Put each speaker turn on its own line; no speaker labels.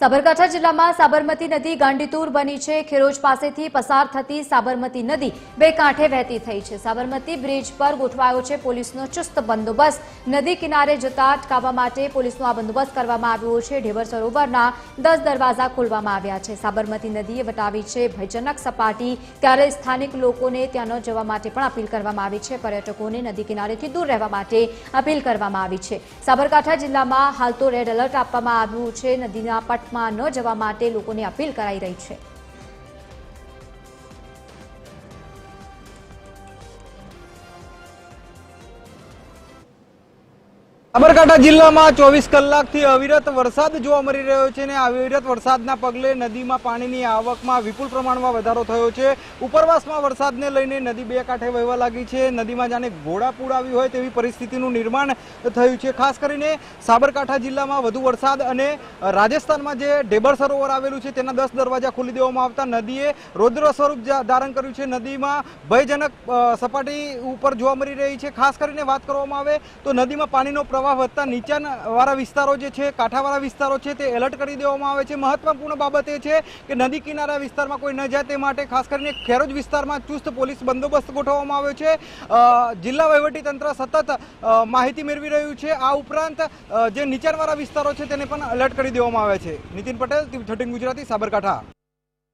સાબરકાંઠા જિલ્લામાં સાબરમતી નદી ગાંડીતુર બની છે. ખેરોજ પાસેથી પસાર થતી સાબરમતી નદી બે કાંઠે વહેતી થઈ છે. સાબરમતી બ્રિજ પર ગોઠવાયો છે પોલીસનો ચુસ્ત બંદોબસ્ત. નદી કિનારે જતા અટકાવવા માટે પોલીસનો આ બંદોબસ્ત કરવામાં આવ્યો છે. ઢેબર સરોવરના દસ દરવાજા ખોલવામાં આવ્યા છે. સાબરમતી નદીએ વટાવી છે ભયજનક સપાટી. ત્યારે સ્થાનિક લોકોને ત્યાં જવા માટે પણ અપીલ કરવામાં આવી છે. પર્યટકોને નદી કિનારેથી દૂર રહેવા માટે અપીલ કરવામાં આવી છે. સાબરકાંઠા જિલ્લામાં હાલ તો રેડ એલર્ટ આપવામાં આવ્યું છે. નદીના પટમાં ન જવા માટે લોકોને અપીલ કરાઈ રહી છે.
સાબરકાંઠા જિલ્લામાં ચોવીસ કલાકથી અવિરત વરસાદ જોવા મળી રહ્યો છે અને અવિરત વરસાદના પગલે નદીમાં પાણીની આવકમાં વિપુલ પ્રમાણમાં વધારો થયો છે. ઉપરવાસમાં વરસાદને લઈને નદી બે કાંઠે વહેવા લાગી છે. નદીમાં જાણે ઘોડાપૂર આવી હોય તેવી પરિસ્થિતિનું નિર્માણ થયું છે. ખાસ કરીને સાબરકાંઠા જિલ્લામાં વધુ વરસાદ અને રાજસ્થાનમાં જે ડેબર સરોવર આવેલું છે તેના દસ દરવાજા ખોલી દેવામાં આવતા નદીએ રૌદ્ર સ્વરૂપ ધારણ કર્યું છે. નદીમાં ભયજનક સપાટી ઉપર જોવા મળી રહી છે. ખાસ કરીને વાત કરવામાં આવે તો નદીમાં પાણીનો પ્રવાહ વધતા નીચાણવાળા વિસ્તારો જે છે, કાંઠાવાળા વિસ્તારો છે, તે એલર્ટ કરી દેવામાં આવે છે. મહત્વપૂર્ણ બાબત એ છે કે નદી કિનારા વિસ્તારમાં કોઈ ન જાય તે માટે ખાસ કરીને ખેરોજ વિસ્તારમાં ચુસ્ત પોલીસ બંદોબસ્ત ગોઠવવામાં આવ્યો છે. જિલ્લા વહીવટી તંત્ર સતત માહિતી મેળવી રહ્યું છે. આ ઉપરાંત જે નીચાણવાળા વિસ્તારો છે, તેને પણ એલર્ટ કરી દેવામાં આવે છે. નીતિન પટેલ થર્ટીન ગુજરાતી, સાબરકાંઠા.